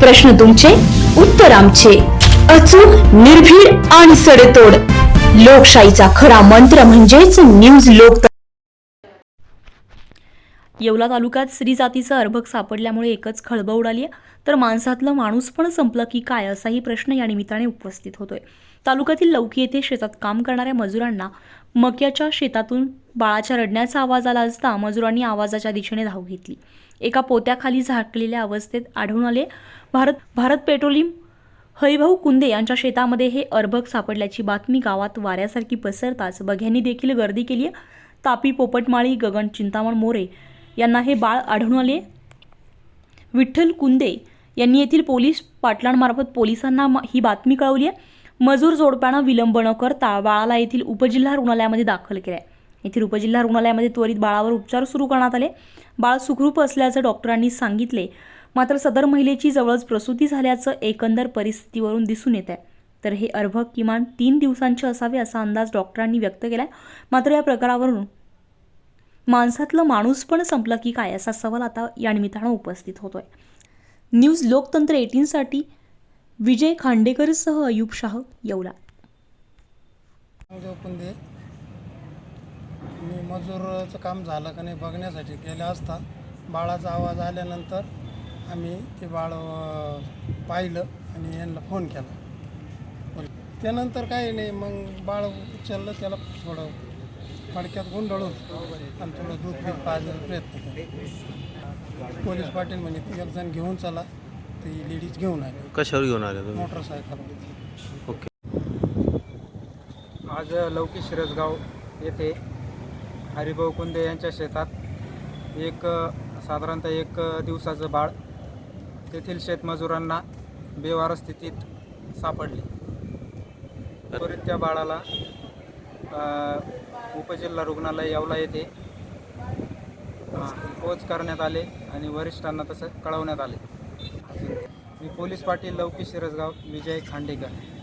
प्रश्न तुमचे उत्तर आमचे. अचूक निर्भीड आणि सडेतोड. लोकशाहीचा खरा मंत्र म्हणजेच न्यूज लोक येवला तालुक्यात स्त्री जातीचं अर्भक सापडल्यामुळे एकच खळबळ उडाली आहे. तर माणसातलं माणूस पण संपलं की काय असाही प्रश्न या निमित्ताने उपस्थित होतोय. तालुक्यातील लौकी येथे शेतात काम करणाऱ्या मजुरांना मक्याच्या शेतातून बाळाच्या रडण्याचा आवाज आला असता मजुरांनी आवाजाच्या दिशेने धाव घेतली. एका पोत्याखाली झाकलेल्या अवस्थेत आढळून आले. भारत भारत पेट्रोलियम हरिभाऊ कुंदे यांच्या शेतामध्ये हे अर्भक सापडल्याची बातमी गावात वाऱ्यासारखी पसरताच बघ्यांनी देखील गर्दी केली आहे. तापी पोपटमाळी गगन चिंतामण मोरे यांना हे बाळ आढळून आले विठ्ठल कुंदे यांनी येथील पोलीस पाटलांमार्फत पोलिसांना ही बातमी कळवली आहे. मजूर जोडप्यानं विलंब न करता बाळाला येथील उपजिल्हा रुग्णालयामध्ये दाखल केलं आहे येथील उपजिल्हा रुग्णालयामध्ये त्वरित बाळावर उपचार सुरू करण्यात आले. बाळ सुखरूप असल्याचं डॉक्टरांनी सांगितले. मात्र सदर महिलेची जवळच प्रसूती झाल्याचं एकंदर परिस्थितीवरून दिसून येत आहे तर हे अर्भक किमान तीन दिवसांचे असावे असा अंदाज डॉक्टरांनी व्यक्त केला मात्र या प्रकारावरून माणसातलं माणूस पण संपलं की काय असा सवाल आता या निमित्तानं उपस्थित होतोय. न्यूज लोकतंत्र एटीनसाठी विजय खांडेकरसह अयूब शाह येवला. मजूरचं काम झालं का नाही बघण्यासाठी गेले असता बाळाचा आवाज आल्यानंतर आम्ही ते बाळ पाहिलं आणि यांना फोन केला. त्यानंतर काही नाही मग बाळ उचललं त्याला थोडं फडक्यात गुंडळून आणि थोडं दूध बीध पाजण्याचा प्रयत्न केला. पोलीस पाटील म्हणे ती एक जण घेऊन चला. ती लेडीज घेऊन आली. कशावर घेऊन आले तुम्ही? मोटरसायकलवर. ओके. आज लौकी शिरसगाव येथे हरिभाऊ कुंदे यांच्या शेतात एक साधारणतः एक दिवसाचं बाळ तेथील शेतमजुरांना बेवार स्थितीत सापडले. त्वरित त्या बाळाला उपजिल्हा रुग्णालय यावला येथे पोच करण्यात आले आणि वरिष्ठांना तसं कळवण्यात आले. मी पोलीस पाटील लौकी शिरसगाव विजय खांडेकर.